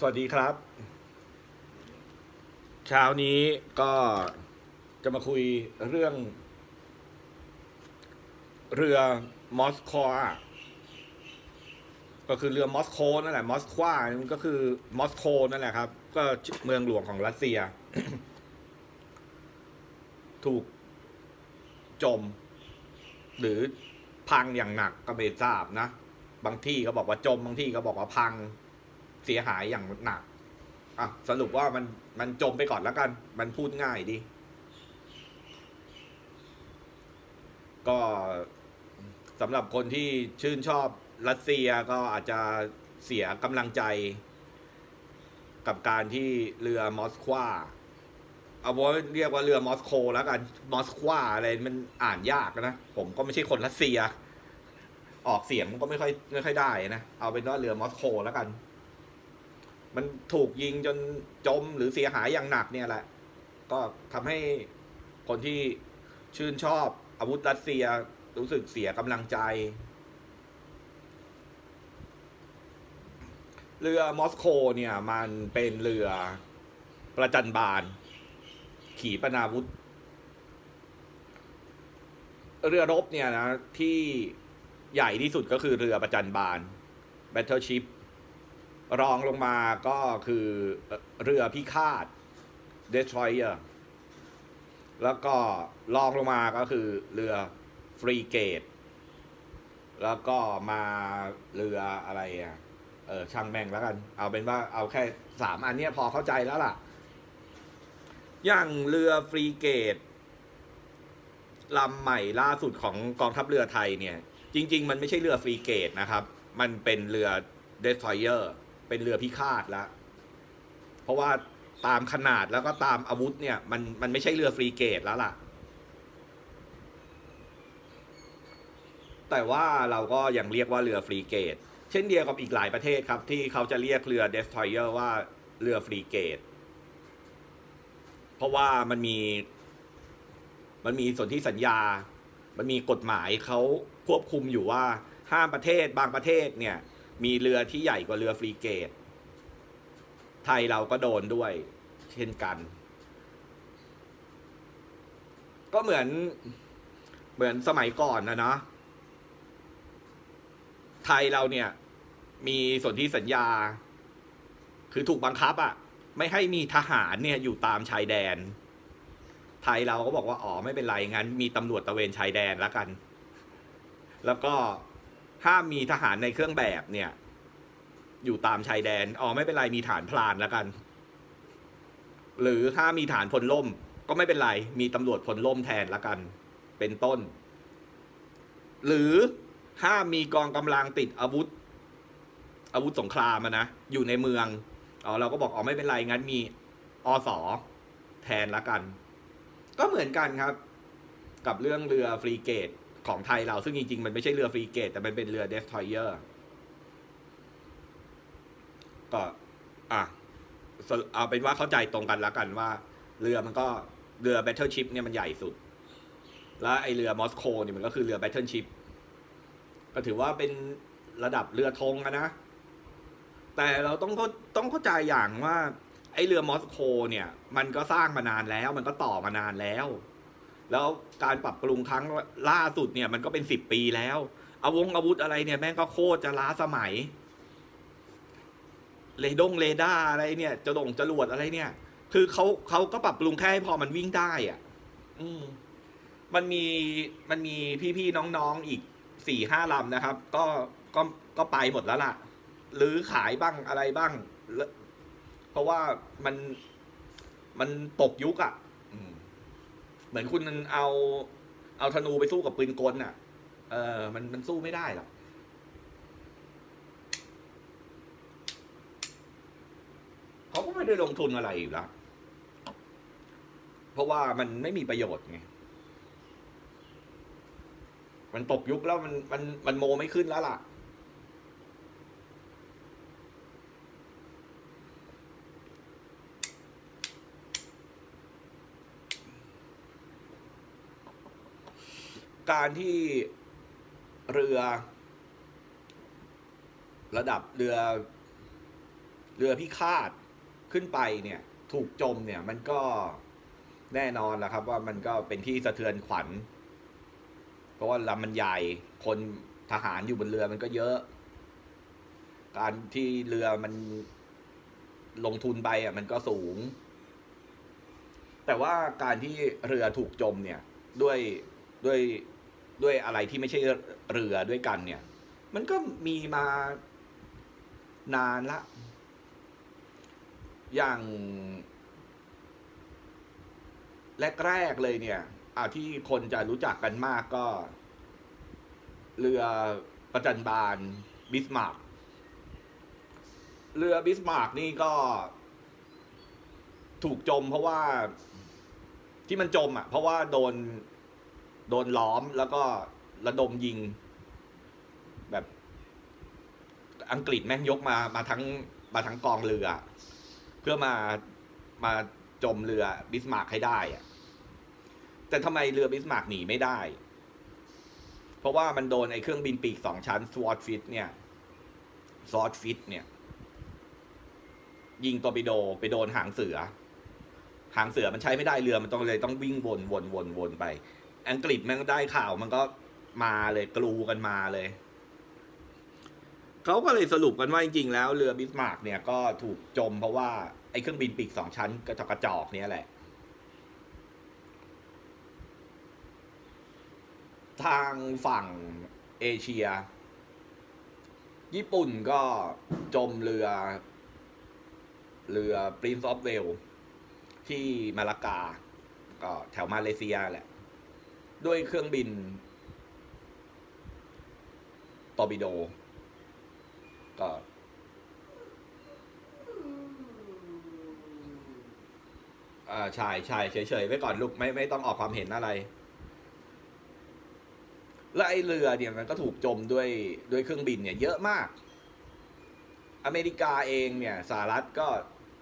สวัสดีครับ เช้านี้ก็จะมาคุยเรื่อง เรือมอสโกก็คือเรือมอสโกนั่นแหละมอสความันก็คือมอสโกนั่นแหละครับ ก็เมืองหลวงของรัสเซีย ถูกจม หรือพังอย่างหนักก็ไม่ทราบนะ บางที่ก็บอกว่าจม บางที่ก็บอกว่าพัง เสียหายอย่างหนักอะสรุปว่ามันมันจมไปก่อนแล้วกัน มันพูดง่ายดี ก็สำหรับคนที่ชื่นชอบรัสเซียก็อาจจะเสียกำลังใจ กับการที่เรือมอสควาเอาว่าเรียกว่าเรือมอสโกแล้วกันมอสควาอะไรมันอ่านยากนะ ผมก็ไม่ใช่คนรัสเซีย ออกเสียงมันก็ไม่ค่อยไม่ค่อยได้นะ เอาเป็นว่าเรือมอสโกแล้วกัน มันถูกยิงจนจมหรือเสียหายอย่างหนักเนี่ยแหละ ก็ทำให้คนที่ชื่นชอบอาวุธรัสเซียรู้สึกเสียกำลังใจ เรือมอสโกเนี่ย มันเป็นเรือประจันบานขีปนาวุธ เรือรบเนี่ยนะ ที่ใหญ่ที่สุดก็คือเรือประจันบาน Battleship รองลงมาก็คือเรือพิฆาต Destroyer แล้วก็รองลงมาก็คือเรือฟรีเกต แล้วก็มาเรืออะไรอะเออช่างแม่งแล้วกัน เอาเป็นว่าเอาแค่สามอันนี้พอเข้าใจแล้วล่ะ อย่างเรือฟรีเกตลำใหม่ล่าสุดของกองทัพเรือไทยเนี่ย จริง ๆ มันไม่ใช่เรือฟรีเกตนะครับ มันเป็นเรือเดสทรอยเออร์ เป็นเรือพิฆาตแล้วเพราะว่าตามขนาดแล้วก็ตามอาวุธเนี่ย มันมันไม่ใช่เรือฟรีเกตแล้วล่ะ แต่ว่าเราก็ยังเรียกว่าเรือฟรีเกต เช่นเดียวกับอีกหลายประเทศครับ ที่เขาจะเรียกเรือเดสทอยเออร์ว่าเรือฟรีเกต เพราะว่ามันมี มันมีส่วนที่สัญญา มันมีกฎหมายเขาควบคุมอยู่ว่าห้ามประเทศบางประเทศเนี่ย มีเรือที่ใหญ่กว่าเรือฟรีเกต ไทยเราก็โดนด้วย เช่นกัน ก็เหมือนเหมือนสมัยก่อนนะเนาะไทยเราเนี่ย มีส่วนที่สัญญา คือถูกบังคับอะ่ะ ไม่ให้มีทหารเนี่ยอยู่ตามชายแดน ไทยเราก็บอกว่าอ๋อไม่เป็นไรงั้น มีตำรวจตระเวนชายแดนแล้วกัน แล้วก็ ห้ามมีทหารในเครื่องแบบเนี่ย อยู่ตามชายแดนอ๋อไม่เป็นไรมีฐานพลานแล้วกัน หรือถ้ามีฐานพลล่ม ก็ไม่เป็นไร มีตำรวจพลล่มแทนแล้วกัน เป็นต้น หรือห้ามมีกองกำลังติดอาวุธ อาวุธสงครามะนะ อยู่ในเมืองอ๋อเราก็บอกอ๋อไม่เป็นไรงั้นมีอสอแทนละกัน ก็เหมือนกันครับ กับเรื่องเรือฟรีเกต ของไทยเราซึ่งจริง ๆ มันไม่ใช่เรือฟรีเกต แต่มันเป็นเรือเดสทอยเออร์ก็อะเอาเป็นว่าเข้าใจตรงกันแล้วกันว่า เรือมันก็เรือ Battleship เนี่ยมันใหญ่สุด แล้วไอเรือมอสโกเนี่ยมันก็คือเรือ Battleship ก็ถือว่าเป็นระดับเรือธงนะ แต่เราต้องต้องเข้าใจอย่างว่า ไอเรือมอสโกเนี่ย มันก็สร้างมานานแล้ว มันก็ต่อมานานแล้ว แล้วการปรับปรุงครั้งล่าสุดเนี่ยมันก็เป็นสิบปีแล้วอาวงอาวุธอะไรเนี่ยแม่งก็โคตรจะล้าสมัย เรดงเรดาร์อะไรเนี่ยจะดงจรวดอะไรเนี่ย คือเขาเขาก็ปรับปรุงแค่ให้พอมันวิ่งได้อะ อืมมันมีมันมีพี่ๆน้องๆอีกสี่ห้าลำนะครับ ก็ก็ก็ไปหมดแล้วล่ะ หรือขายบ้างอะไรบ้างแล้วเพราะว่ามันมันตกยุคอะ่ะอืม เหมือนคุณเอา เอาธนูไปสู้กับปืนกลน่ะ เออ มันมันสู้ไม่ได้หรอกเขาก็ไม่ได้ลงทุนอะไรอยู่แล้วเพราะว่ามันไม่มีประโยชน์ไงมันตกยุคแล้วมันมันมันโมไม่ขึ้นแล้วล่ะ การที่เรือ ระดับเรือ เรือพิฆาตขึ้นไปเนี่ย ถูกจมเนี่ยมันก็แน่นอนแหละครับ ว่ามันก็เป็นที่สะเทือนขวัญ เพราะว่าลำมันใหญ่คนทหารอยู่บนเรือมันก็เยอะ การที่เรือมันลงทุนไปอะมันก็สูง แต่ว่าการที่เรือถูกจมเนี่ยด้วยด้วย ด้วยอะไรที่ไม่ใช่เรือด้วยกันเนี่ย มันก็มีมานานละ อย่างแรกๆเลยเนี่ยอาที่คนจะรู้จักกันมากก็ เรือประจันบานบิสมาร์กเรือบิสมาร์กนี่ก็ ถูกจมเพราะว่าที่มันจมอะ เพราะว่าโดน โดนล้อมแล้วก็ระดมยิง แบบ อังกฤษแม่งยกมามาทั้งมาทั้งกองเรือ เพื่อมามาจมเรือบิสมาร์กให้ได้อะแต่ทำไมเรือบิสมาร์กหนีไม่ได้ เพราะว่ามันโดนไอ้เครื่องบินปีกสองชั้นสวอตฟิตเนี่ยสวอตฟิตเนี่ย ยิงตอร์ปิโดไปโดนหางเสือ หางเสือมันใช้ไม่ได้เรือมันต้องเลยต้องวิ่งวนวนวนวนไป อังกฤษมันก็ได้ข่าวมันก็มาเลยกลูกันมาเลย เขาก็เลยสรุปกันว่าจริงๆแล้วเรือบิสมาร์กเนี่ยก็ถูกจมเพราะว่าไอ้เครื่องบินปีกสองชั้นกระจอกกระจอกเนี่ยแหละ ทางฝั่งเอเชีย ญี่ปุ่นก็จมเรือ เรือ Prince of Wales ที่มาลากา ก็แถวมาเลเซียแหละ ด้วยเครื่องบินตอร์ปิโด ก็อ่าใช่ใช่เฉยๆไว้ก่อนลูกไม่ไม่ต้องออกความเห็นอะไร และไอเรือเนี่ยมันก็ถูกจมด้วยด้วยเครื่องบินเนี่ยเยอะมาก อเมริกาเองเนี่ยสหรัฐก็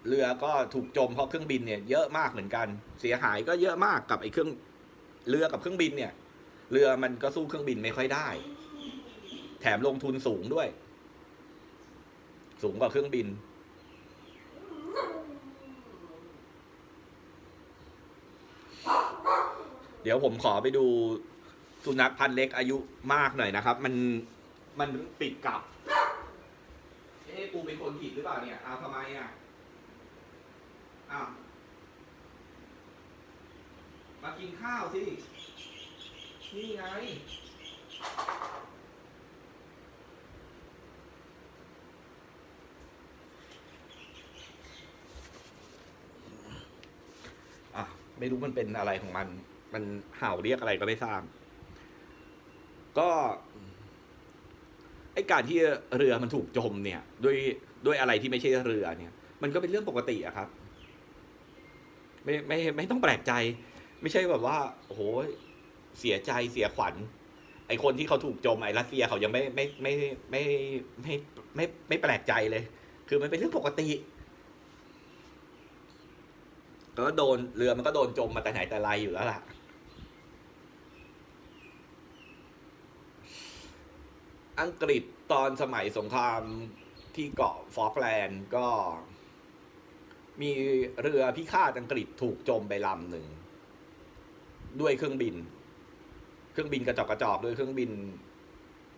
เรือก็ถูกจมเพราะเครื่องบินเนี่ยเยอะมากเหมือนกัน เสียหายก็เยอะมากกับไอ้เครื่อง เรือกับเครื่องบินเนี่ย เรือมันก็สู้เครื่องบินไม่ค่อยได้ แถมลงทุนสูงด้วย สูงกว่าเครื่องบิน เดี๋ยวผมขอไปดูสุนัขพันธุ์เล็กอายุมากหน่อยนะครับ มันมันปิดกลับ เอ๊ะปูเป็นคนผิดหรือเปล่าเนี่ยอ้าวทำไมอะอ้าว มากินข้าวสิ นี่ไง อะ ไม่รู้มันเป็นอะไรของมัน มันเห่าเรียกอะไรก็ไม่ทราบ ก็ไอการที่เรือมันถูกจมเนี่ย ด้วยด้วยอะไรที่ไม่ใช่เรือเนี่ย มันก็เป็นเรื่องปกติอะครับ ไม่ไม่ไม่ต้องแปลกใจ ไม่ใช่แบบว่าโอ้โหเสียใจเสียขวัญ ไอคนที่เขาถูกจมไอรัสเซียเขายังไม่ไม่ไม่ไม่ไม่ไม่ไม่แปลกใจเลย คือมันเป็นเรื่องปกติก็โดนเรือมันก็โดนจมมาแต่ไหนแต่ไรอยู่แล้วล่ะอังกฤษตอนสมัยสงครามที่เกาะฟอกแลนด์ก็ มีเรือพิฆาตอังกฤษถูกจมไปลำหนึ่ง ด้วยเครื่องบิน เครื่องบินกระจอกกระจอกด้วยเครื่องบิน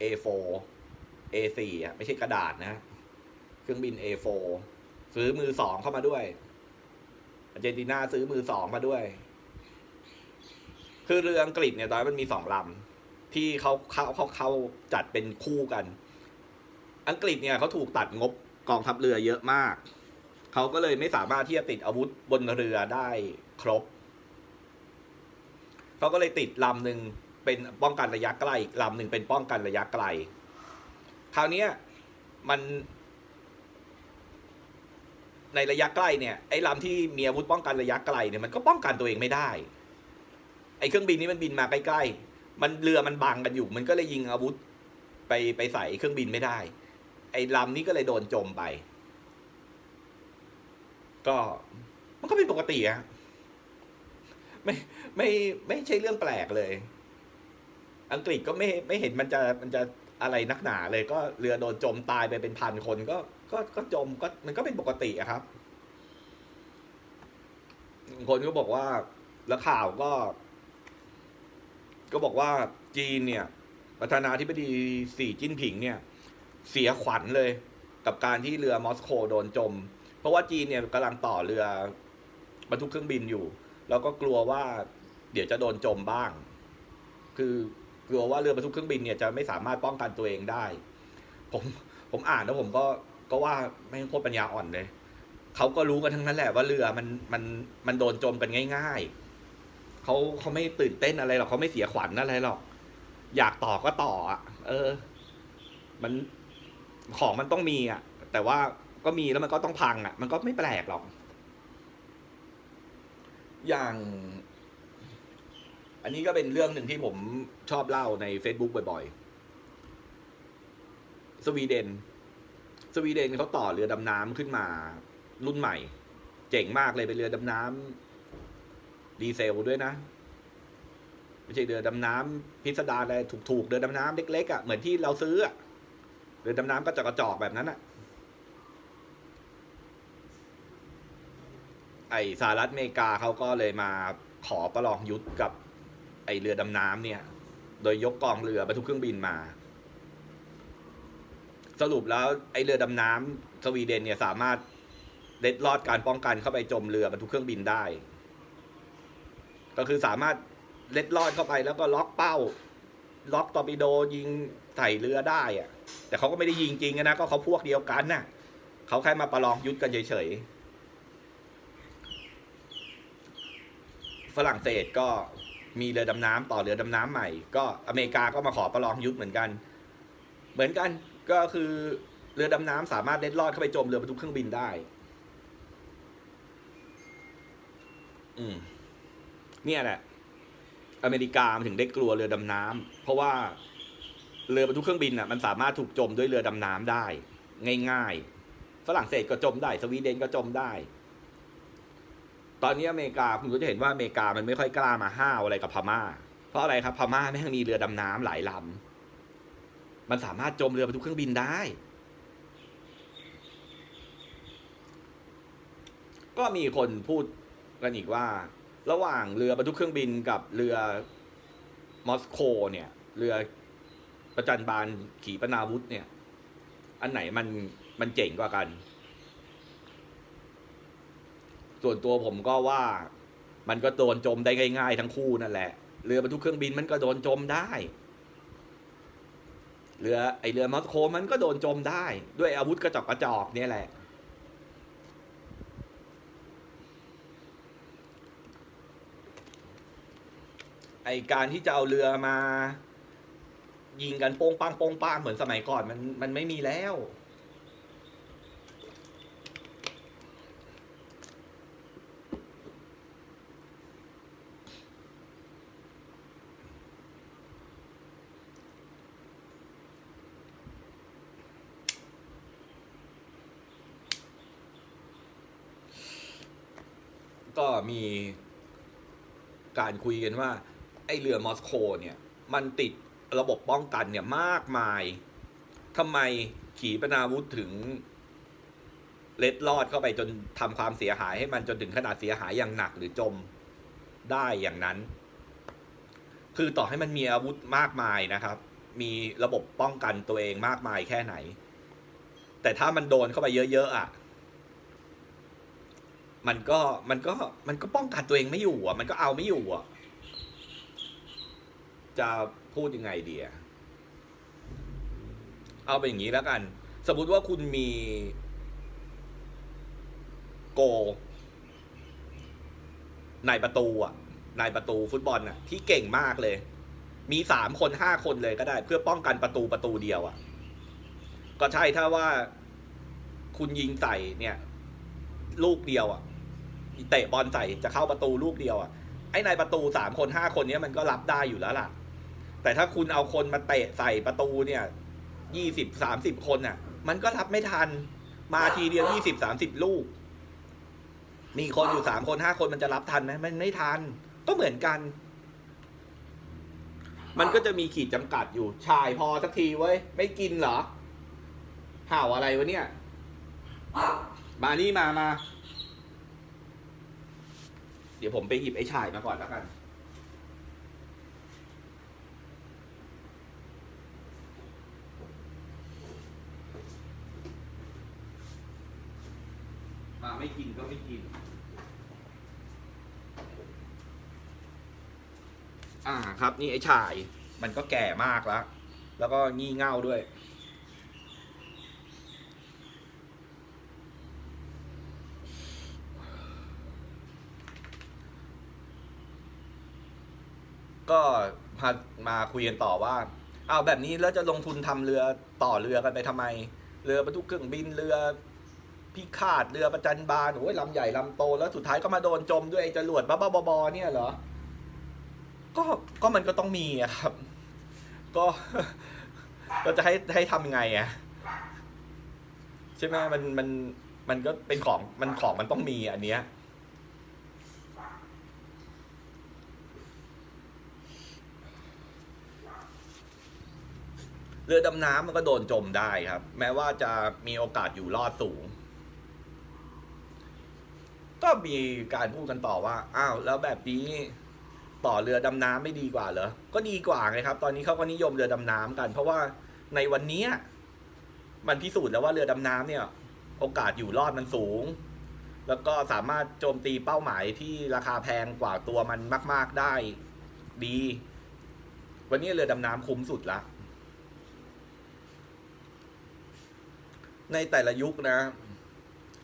A4 A4 อะไม่ใช่กระดาษนะ เครื่องบิน A4 ซื้อมือสองเข้ามาด้วยอาร์เจนตินาซื้อมือสองมาด้วย คือเรืออังกฤษเนี่ยตอนนั้นมันมีสองลำที่เขาเขาเขาเขาจัดเป็นคู่กัน อังกฤษเนี่ยเขาถูกตัดงบกองทัพเรือเยอะมาก เขาก็เลยไม่สามารถที่จะติดอาวุธบนเรือได้ครบ เขาก็เลยติดลำหนึ่งเป็นป้องกันระยะใกล้อีกลำหนึ่งเป็นป้องกันระยะไกล คราวนี้มันในระยะใกล้เนี่ยไอ้ลำที่มีอาวุธป้องกันระยะไกลเนี่ยมันก็ป้องกันตัวเองไม่ได้ ไอ้เครื่องบินนี้มันบินมาใกล้ๆมันเรือมันบังกันอยู่ มันก็เลยยิงอาวุธไปไปใส่เครื่องบินไม่ได้ ไอ้ลำนี้ก็เลยโดนจมไป ก็มันก็เป็นปกติอะไม่ ไม่ไม่ใช่เรื่องแปลกเลย อังกฤษก็ไม่ไม่เห็นมันจะมันจะอะไรนักหนาเลยก็เรือโดนจมตายไปเป็นพันคนก็ก็ก็จมก็มันก็เป็นปกติอะครับ คนก็บอกว่าแล้วข่าวก็ ก็บอกว่าจีนเนี่ย ประธานาธิบดีสีจิ้นผิงเนี่ย เสียขวัญเลยกับการที่เรือมอสโกโดนจม เพราะว่าจีนเนี่ยกำลังต่อเรือบรรทุกเครื่องบินอยู่ แล้วก็กลัวว่า เดี๋ยวจะโดนจมบ้าง คือกลัวว่าเรือบรรทุกเครื่องบินเนี่ยจะไม่สามารถป้องกันตัวเองได้ ผมผมอ่านแล้วผมก็ก็ว่าไม่โคตรปัญญาอ่อนเลยเขาก็รู้กันทั้งนั้นแหละว่าเรือมันมันมันโดนจมกันง่าย ๆเขาเขาไม่ตื่นเต้นอะไรหรอกเขาไม่เสียขวัญอะไรหรอก อยากต่อก็ต่ออะเออ มันของมันต้องมีอะ แต่ว่าก็มีแล้วมันก็ต้องพังอะ มันก็ไม่แปลกหรอก อย่าง อันนี้ก็เป็นเรื่องหนึ่งที่ผมชอบเล่าใน Facebook บ่อยๆ สวีเดน สวีเดนเขาต่อเรือดำน้ำขึ้นมารุ่นใหม่ เจ๋งมากเลยเป็นเรือดำน้ำดีเซลด้วยนะไม่ใช่เรือดำน้ำพิสดารอะไรถูกๆเรือดำน้ำเล็กๆอะเหมือนที่เราซื้ออะเรือดำน้ำก็จะกระจอกแบบนั้นอะไอสหรัฐอเมริกาเขาก็เลยมาขอประลองยุทธกับ ไอเรือดำน้ำเนี่ย โดยยกกองเรือบรรทุกเครื่องบินมา สรุปแล้วไอเรือดำน้ำสวีเดนเนี่ยสามารถเล็ดลอดการป้องกันเข้าไปจมเรือบรรทุกเครื่องบินได้ ก็คือสามารถเล็ดลอดเข้าไปแล้วก็ล็อกเป้า ล็อกตอร์ปิโดยิงใส่เรือได้อะแต่เขาก็ไม่ได้ยิงจริงนะก็เขาพวกเดียวกันน่ะเขาแค่มาประลองยุทธกันเฉยๆฝรั่งเศสก็ มีเรือดำน้ำต่อเรือดำน้ำใหม่ ก็อเมริกาก็มาขอประลองยุทธเหมือนกัน เหมือนกันก็คือเรือดำน้ำสามารถเล็ดลอดเข้าไปจมเรือบรรทุกเครื่องบินได้ อืมเนี่ยแหละ อเมริกามันถึงได้กลัวเรือดำน้ำเพราะว่าเรือบรรทุกเครื่องบินอะมันสามารถถูกจมด้วยเรือดำน้ำได้ ง่าย ๆ ฝรั่งเศสก็จมได้ สวีเดนก็จมได้ ตอนนี้อเมริกาคุณก็จะเห็นว่าอเมริกามันไม่ค่อยกล้ามาห้าวอะไรกับพม่า เพราะอะไรครับพม่าแม่งมีเรือดำน้ำหลายลำมันสามารถจมเรือบรรทุกเครื่องบินได้ ก็มีคนพูดกันอีกว่า ระหว่างเรือบรรทุกเครื่องบินกับเรือมอสโกเนี่ย เรือประจันบานขีปนาวุธเนี่ย อันไหนมันมันเจ๋งกว่ากัน ส่วนตัวผมก็ว่ามันก็โดนจมได้ง่ายๆทั้งคู่นั่นแหละ เรือบรรทุกเครื่องบินมันก็โดนจมได้ เรือไอเรือมอสโกมันก็โดนจมได้ ด้วยอาวุธกระจอกกระจอกเนี่ยแหละ ไอการที่จะเอาเรือมา ยิงกันโป้งปังโป้งปังเหมือนสมัยก่อนมันมันไม่มีแล้ว ก็ มีการคุยกันว่า ไอเรือมอสโกเนี่ย มันติดระบบป้องกันเนี่ยมากมายทำไมขีปนาวุธถึงเล็ดลอดเข้าไปจนทำความเสียหายให้มันจนถึงขนาดเสียหายอย่างหนักหรือจมได้อย่างนั้น คือต่อให้มันมีอาวุธมากมายนะครับ มีระบบป้องกันตัวเองมากมายแค่ไหน แต่ถ้ามันโดนเข้าไปเยอะๆอะ มันก็มันก็มันก็ป้องกันตัวเองไม่อยู่อะ มันก็เอาไม่อยู่อะ จะพูดยังไงดีอะเอาเป็นอย่างนี้แล้วกัน สมมติว่าคุณมีโกนายประตูอะนายประตูฟุตบอลอะ ที่เก่งมากเลย มีสามคนห้าคนเลยก็ได้ เพื่อป้องกันประตูประตูเดียวอะ ก็ใช่ถ้าว่าคุณยิงใส่เนี่ย ลูกเดียวอะ เตะบอลใส่จะเข้าประตูลูกเดียวอะไอ้ในประตูสามคนห้าคนเนี้ยมันก็รับได้อยู่แล้วล่ะ แต่ถ้าคุณเอาคนมาเตะใส่ประตูเนี่ยยี่สิบสามสิบคนน่ะ มันก็รับไม่ทัน มาทีเดียวยี่สิบสามสิบลูก มีคนอยู่สามคนห้าคนมันจะรับทันไหมมันไม่ทัน ก็เหมือนกัน มันก็จะมีขีดจำกัดอยู่ชายพอสักทีเว้ย ไม่กินเหรอห่าวอะไรวะเนี่ย มานี่มามา เดี๋ยวผมไปหยิบไอ้ฉายมาก่อนแล้วกัน มาไม่กินก็ไม่กิน อ่าครับนี่ไอ้ฉาย มันก็แก่มากแล้ว แล้วก็งี่เง่าด้วย ก็มามาคุยกันต่อว่าเอาแบบนี้แล้วจะลงทุนทำเรือต่อเรือกันไปทำไม เรือบรรทุกเครื่องบินเรือพิฆาตเรือประจันบานโอ้ยลำใหญ่ลำโตแล้วสุดท้ายก็มาโดนจมด้วยไอ้จรวดบ้าๆบอเนี่ยเหรอ ก็ก็มันก็ต้องมีอะครับ ก็ก็จะให้ให้ทำยังไงอะใช่ไหมมันมันมันก็เป็นของมันของมันต้องมีอันเนี้ย เรือดำน้ำมันก็โดนจมได้ครับ แม้ว่าจะมีโอกาสอยู่รอดสูง ก็มีการพูดกันต่อว่า อ้าว แล้วแบบนี้ต่อเรือดำน้ำไม่ดีกว่าเหรอ ก็ดีกว่าไงครับ ตอนนี้เขาก็นิยมเรือดำน้ำกัน เพราะว่าในวันนี้มันพิสูจน์แล้วว่าเรือดำน้ำเนี่ย โอกาสอยู่รอดมันสูง แล้วก็สามารถโจมตีเป้าหมายที่ราคาแพงกว่าตัวมันมาก ๆได้ดี วันนี้เรือดำน้ำคุ้มสุดละ ในแต่ละยุคนะ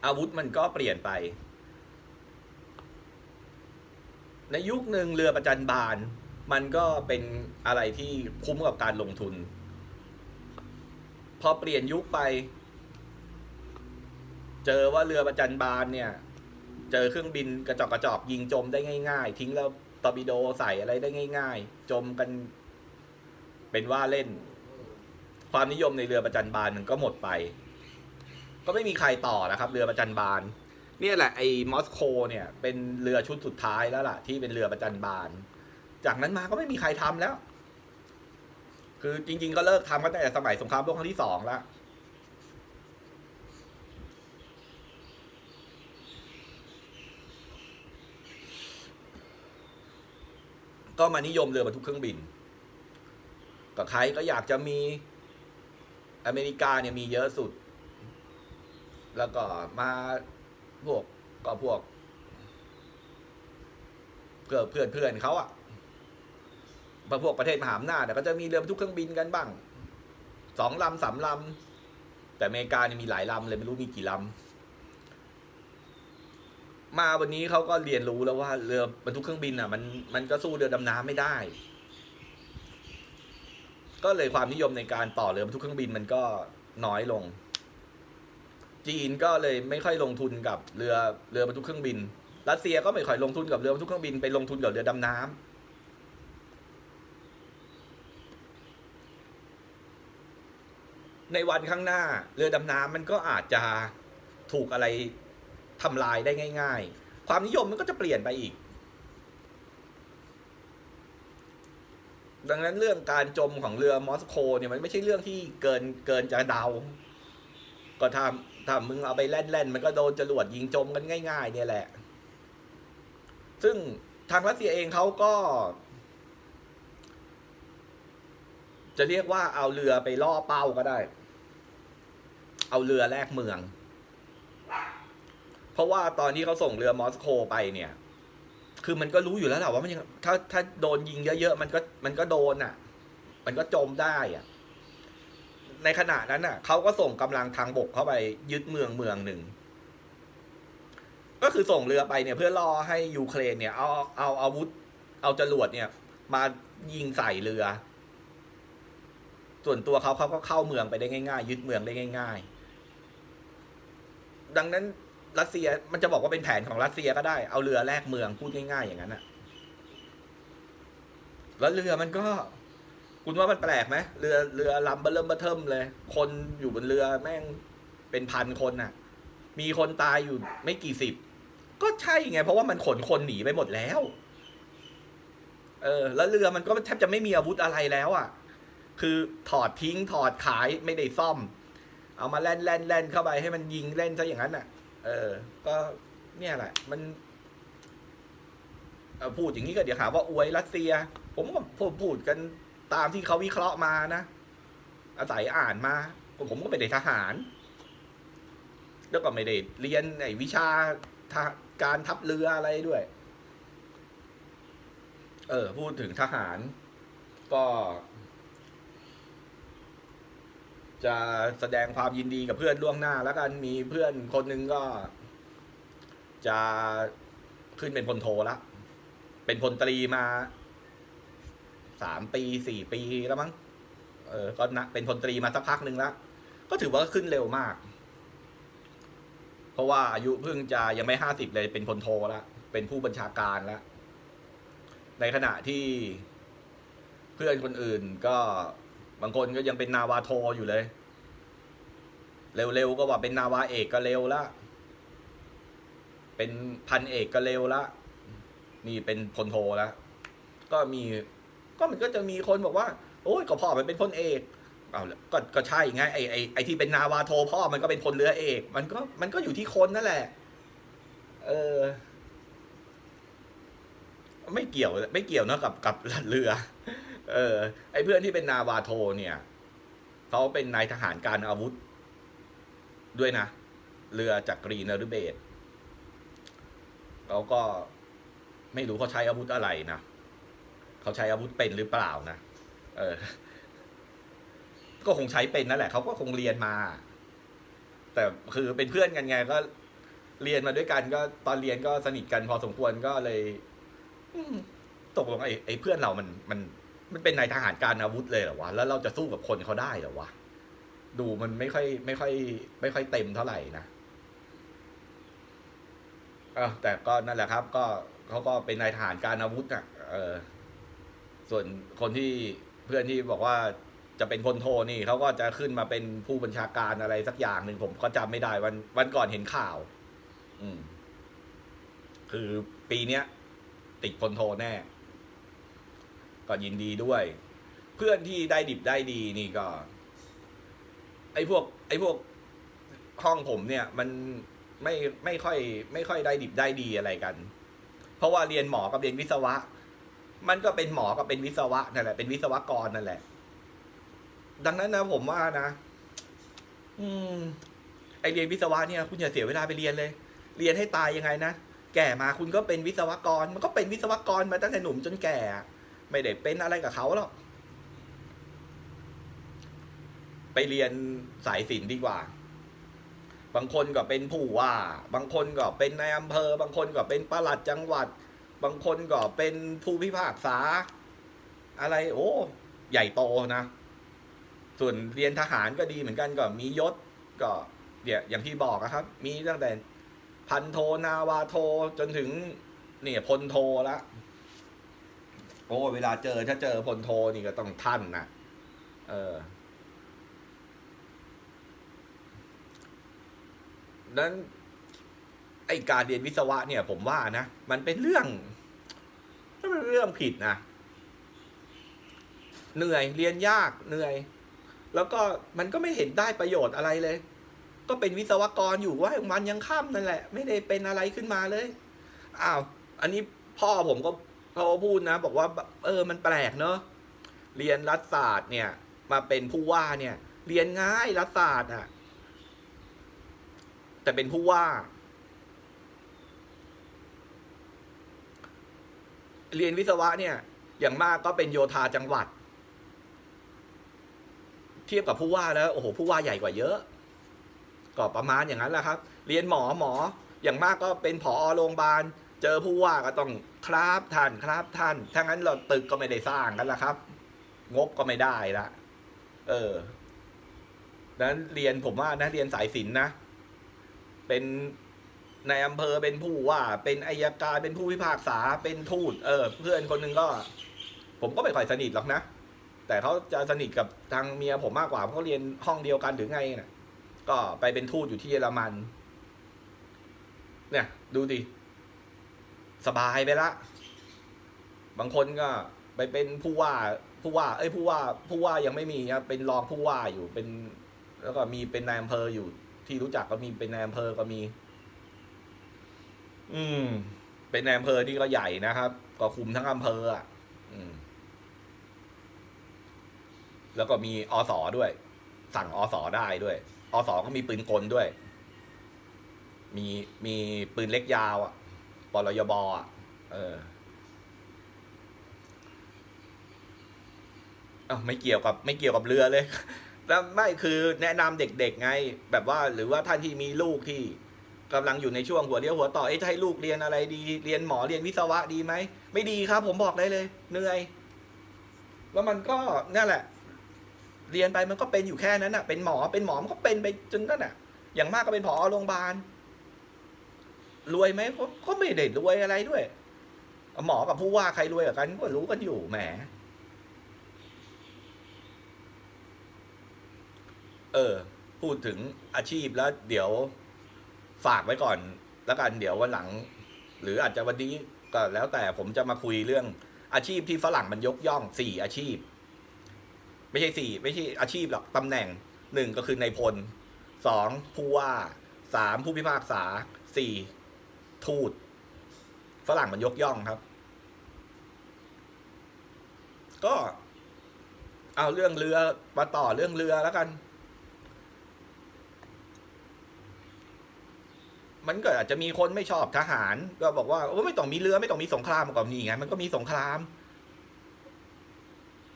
อาวุธมันก็เปลี่ยนไป ในยุคหนึ่งเรือประจันบาน มันก็เป็นอะไรที่คุ้มกับการลงทุน พอเปลี่ยนยุคไป เจอว่าเรือประจันบานเนี่ย เจอเครื่องบินกระจอกกระจอกยิงจมได้ง่ายๆ ทิ้งแล้วตอร์ปิโดใส่อะไรได้ง่าย ๆ จมกันเป็นว่าเล่น ความนิยมในเรือประจันบานมันก็หมดไป ก็ไม่มีใครต่อนะครับ เรือประจันบานเนี่ยแหละไอ้มอสโกเนี่ยเป็นเรือชุดสุดท้ายแล้วล่ะ ที่เป็นเรือประจันบาน จากนั้นมาก็ไม่มีใครทำแล้ว คือจริง ๆ ก็เลิกทำกันแต่สมัยสงครามโลกครั้งที่สองแล้วก็มานิยมเรือบรรทุกเครื่องบินก็ใครก็อยากจะมีอเมริกาเนี่ยมีเยอะสุด แล้วก็มาพวกก็พวกเพื่อเพื่อนเพื่อนเขาอะพวกประเทศมหาอำนาจเนี่ยก็จะมีเรือบรรทุกเครื่องบินกันบ้างสองลำสามลำแต่อเมริกาเนี่ยมีหลายลำเลยไม่รู้มีกี่ลำมาวันนี้เขาก็เรียนรู้แล้วว่าเรือบรรทุกเครื่องบินอะ มันมันก็สู้เรือดำน้ำไม่ได้ ก็เลยความนิยมในการต่อเรือบรรทุกเครื่องบินมันก็น้อยลง จีนก็เลยไม่ค่อยลงทุนกับเรือเรือบรรทุกเครื่องบิน รัสเซียก็ไม่ค่อยลงทุนกับเรือบรรทุกเครื่องบินไปลงทุนกับเรือดำน้ำในวันข้างหน้าเรือดำน้ำมันก็อาจจะถูกอะไรทำลายได้ง่าย ๆ ความนิยมมันก็จะเปลี่ยนไปอีก ดังนั้นเรื่องการจมของเรือมอสโกเนี่ยมันไม่ใช่เรื่องที่เกินเกินจะเดา ก็ถ้า ถ้ามึงเอาไปแล่นๆมันก็โดนจรวดยิงจมกันง่าย ๆ เนี่ยแหละ ซึ่งทางรัสเซียเองเขาก็ จะเรียกว่าเอาเรือไปล่อเป้าก็ได้ เอาเรือแลกเมือง เพราะว่าตอนที่เขาส่งเรือมอสโกไปเนี่ย คือมันก็รู้อยู่แล้วแหละว่ามันยังถ้าถ้าโดนยิงเยอะๆมันก็มันก็โดนอะ มันก็จมได้อะ ในขณะนั้นน่ะเขาก็ส่งกำลังทางบกเข้าไปยึดเมืองเมืองหนึ่ง ก็คือส่งเรือไปเนี่ยเพื่อรอให้ยูเครนเนี่ย เอาเอาอาวุธ เอาจรวดเนี่ย มายิงใส่เรือ ส่วนตัวเขาเขาก็เข้าเมืองไปได้ง่ายๆ ยึดเมืองได้ง่าย ๆ ดังนั้นรัสเซียมันจะบอกว่าเป็นแผนของรัสเซียก็ได้เอาเรือแลกเมืองพูดง่าย ๆ อย่างนั้นอะแล้วเรือมันก็ คุณว่ามันแปลกไหมเรือเรือลำเบอร์เริ่มเบอร์เทิมเลย คนอยู่บนเรือแม่งเป็นพันคนน่ะ มีคนตายอยู่ไม่กี่สิบ ก็ใช่ไง เพราะว่ามันขนคนหนีไปหมดแล้ว เออ แล้วเรือมันก็แทบจะไม่มีอาวุธอะไรแล้วอะ คือถอดทิ้งถอดขายไม่ได้ซ่อม เอามาแล่นแล่นแล่นเข้าไปให้มันยิงเล่นซะอย่างนั้นน่ะ เออ ก็เนี่ยแหละ มันพูดอย่างนี้ก็เดี๋ยวหาว่าอวยรัสเซีย ผมก็พูดพูดกัน ตามที่เขาวิเคราะห์มานะ อาศัยอ่านมา ผมก็ไม่ได้ทหาร แล้วก็ไม่ได้เรียนไอ้วิชาการทัพเรืออะไรด้วย เออ พูดถึงทหาร ก็ จะแสดงความยินดีกับเพื่อนล่วงหน้า แล้วกันมีเพื่อนคนหนึงก็ จะขึ้นเป็นพลโทละ เป็นพลตรีมา สามปีสี่ปีแล้วมั้ง เออ ก็นะเป็นพลตรีมาสักพักหนึ่งแล้ว ก็ถือว่าขึ้นเร็วมาก เพราะว่าอายุเพิ่งจะยังไม่ห้าสิบเลยเป็นพลโทแล้ว เป็นผู้บัญชาการแล้ว ในขณะที่เพื่อนคนอื่นก็บางคนก็ยังเป็นนาวาโทอยู่เลย เร็วๆก็ว่าเป็นนาวาเอกก็เร็วละ เป็นพันเอกก็เร็วละนี่เป็นพลโทแล้ว ก็มี ก็มันก็จะมีคนบอกว่า โอ้ยก็พ่อมันเป็นพลเอกเอาก็ก็ใช่ไงไอไอไอที่เป็นนาวาโทพ่อมันก็เป็นพลเรือเอก มันก็มันก็อยู่ที่คนนั่นแหละ เออ ไม่เกี่ยวไม่เกี่ยวเนะกับกับเรือ เออ ไอเพื่อนที่เป็นนาวาโทเนี่ยเขาเป็นนายทหารการอาวุธ ด้วยนะเรือจากกรีนฤเบศเขาก็ไม่รู้เขาใช้อาวุธอะไรนะ เขาใช้อาวุธเป็นหรือเปล่านะเออ ก็คงใช้เป็นนั่นแหละเขาก็คงเรียนมา แต่คือเป็นเพื่อนกันไงก็เรียนมาด้วยกันก็ตอนเรียนก็สนิทกันพอสมควรก็เลยตกลงไอ้ไอ้เพื่อนเรามันมัน มันเป็นนายทหารการอาวุธเลยเหรอวะแล้วเราจะสู้กับคนเขาได้เหรอวะดูมันไม่ค่อย ไม่ค่อย ไม่ค่อยเต็มเท่าไหร่นะเออแต่ก็นั่นแหละครับ ก็เขาก็เป็นนายทหารการอาวุธอะ เออ ส่วนคนที่เพื่อนที่บอกว่าจะเป็นพลโทนี่เขาก็จะขึ้นมาเป็นผู้บัญชาการอะไรสักอย่างหนึ่งผมก็จำไม่ได้วันวันก่อนเห็นข่าว อืม คือปีเนี้ย ติดพลโทแน่ ก็ยินดีด้วย เพื่อนที่ได้ดิบได้ดีนี่ก็ ไอ้พวก ไอ้พวกห้องผมเนี่ย มันไม่ไม่ค่อย ไม่ค่อยได้ดิบได้ดีอะไรกัน เพราะว่าเรียนหมอกับเรียนวิศวะ มันก็เป็นหมอกับเป็นวิศวะนั่นแหละเป็นวิศวกรนั่นแหละ ดังนั้นนะผมว่านะ อืม ไอเรียนวิศวะเนี่ย คุณอย่าเสียเวลาไปเรียนเลย เรียนให้ตายยังไงนะแก่มาคุณก็เป็นวิศวกร มันก็เป็นวิศวกรมาตั้งแต่หนุ่มจนแก่ ไม่ได้เป็นอะไรกับเขาหรอกไปเรียนสายศิลป์ดีกว่า บางคนก็เป็นผู้ว่า บางคนก็เป็นนายอำเภอ บางคนก็เป็นประหลัดจังหวัด บางคนก็เป็นผู้พิพากษา อะไรโอ้ใหญ่โตนะ ส่วนเรียนทหารก็ดีเหมือนกันก็มียศก็เนี่ยอย่างที่บอกอะครับ มีตั้งแต่พันโทนาวาโทจนถึงเนี่ยพลโทละโอ้เวลาเจอถ้าเจอพลโทนี่ก็ต้องท่านนะเออนั้นไอการเรียนวิศวะเนี่ย ผมว่านะ มันเป็นเรื่อง มันเป็นเรื่องผิดนะเหนื่อยเรียนยากเหนื่อย แล้วก็มันก็ไม่เห็นได้ประโยชน์อะไรเลย ก็เป็นวิศวกรอยู่ว่ามันยังข้ามนั่นแหละ ไม่ได้เป็นอะไรขึ้นมาเลยอ้าวอันนี้พ่อผมก็เขาพูดนะ บอกว่า เออมันแปลกเนอะเรียนรัฐศาสตร์เนี่ย มาเป็นผู้ว่าเนี่ย เรียนง่ายรัฐศาสตร์อะ แต่เป็นผู้ว่า เรียนวิศวะเนี่ย อย่างมากก็เป็นโยธาจังหวัด เทียบกับผู้ว่าแล้วโอ้โหผู้ว่าใหญ่กว่าเยอะ ก็ประมาณอย่างนั้นแหละครับ เรียนหมอหมออย่างมากก็เป็นผอโรงพยาบาล เจอผู้ว่าก็ต้องครับท่านครับท่านถ้างั้นเราตึกก็ไม่ได้สร้างกันละครับ งบก็ไม่ได้ละเออนั้นเรียนผมว่านะเรียนสายศิลป์นะ เป็น ในอำเภอเป็นผู้ว่า เป็นอายการเป็นผู้พิพากษาเป็นทูตเออ เพื่อนคนหนึงก็ ผมก็ไม่ค่อยสนิทหรอกนะ แต่เขาจะสนิทกับทางเมียผมมากกว่าเพราะเขาเรียนห้องเดียวกันหรือไงนะก็ไปเป็นทูตอยู่ที่เยอรมัน เนี่ย ดูดิสบายไปละ บางคนก็ไปเป็นผู้ว่าผู้ว่า เอ้ยผู้ว่า ผู้ว่ายังไม่มีครับเป็นรองผู้ว่าอยู่เป็น แล้วก็มีเป็นนายอำเภออยู่ที่รู้จักก็มีเป็นนายอำเภอก็มี อืม เป็นอำเภอที่ก็ใหญ่นะครับ ก็คุมทั้งอำเภออะอืมแล้วก็มีอสอด้วย สั่งอสอได้ด้วยอสอก็มีปืนกลด้วย มีมีปืนเล็กยาว อะปลยบอะ เออเอาไม่เกี่ยวกับไม่เกี่ยวกับเรือเลยแล้วไม่คือแนะนำเด็กๆไง แบบว่าหรือว่าท่านที่มีลูกที่ กำลังอยู่ในช่วงหัวเลี้ยวหัวต่อเอ๊ะจะให้ลูกเรียนอะไรดี เรียนหมอเรียนวิศวะดีไหมไม่ดีครับ ผมบอกได้เลยเหนื่อย แล้วมันก็นั่นแหละ เรียนไปมันก็เป็นอยู่แค่นั้นน่ะ เป็นหมอเป็นหมอมันก็เป็นไปจนนั่นน่ะ อย่างมากก็เป็นผอโรงพยาบาลรวยไหมก็ไม่ได้รวยอะไรด้วย หมอกับผู้ว่าใครรวยกันก็รู้กันอยู่แหมเออ พูดถึงอาชีพแล้วเดี๋ยว ฝากไว้ก่อนแล้วกันเดี๋ยววันหลัง หรืออาจจะวันนี้ก็แล้วแต่ผมจะมาคุยเรื่องอาชีพที่ฝรั่งมันยกย่องสี่อาชีพ ไม่ใช่สี่ไม่ใช่อาชีพหรอกตำแหน่งหนึ่งก็คือในายพลสองผู้ว่าสามผู้พิพากษาสี่ทูตฝรั่งมันยกย่องครับ ก็ เอาเรื่องเรือมาต่อเรื่องเรือแล้วกัน มันก็อาจจะมีคนไม่ชอบทหาร ก็บอกว่าโอ้ไม่ต้องมีเรือไม่ต้องมีสงครามก็นี่ไงมันก็มีสงคราม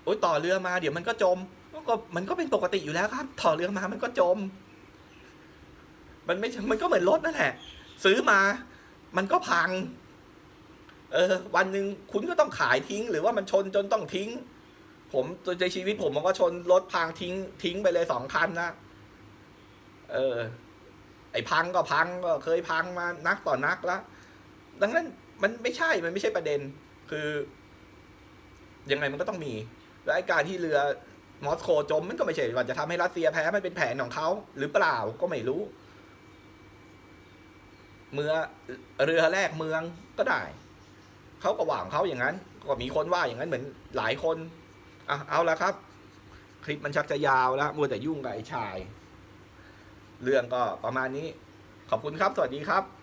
โอ้ยต่อเรือมาเดี๋ยวมันก็จมก็มันก็เป็นปกติอยู่แล้วครับ ต่อเรือมามันก็จม มันไม่มันก็เหมือนรถนั่นแหละ ซื้อมา มันก็พัง เออ วันหนึ่งคุณก็ต้องขายทิ้ง หรือว่ามันชนจนต้องทิ้ง ผมในชีวิตผมมันก็ชนรถพังทิ้ง ทิ้งไปเลยสองคันนะเออ ไอ้พังก็พังก็เคยพังมานักต่อนักแล้วดังนั้นมันไม่ใช่มันไม่ใช่ประเด็น คือยังไงมันก็ต้องมี แล้วไอ้การที่เรือมอสโกจมมันก็ไม่ใช่ว่าจะทำให้รัสเซียแพ้มันเป็นแผนของเขาหรือเปล่าก็ไม่รู้ เมื่อเรือแรกเมืองก็ได้เขาก็ว่าของเขาอย่างนั้น ก็มีคนว่าอย่างนั้นเหมือนหลายคนอะเอาละครับ คลิปมันชักจะยาวแล้วมัวแต่ยุ่งกับไอ้ชาย เรื่องก็ประมาณนี้ ขอบคุณครับ สวัสดีครับ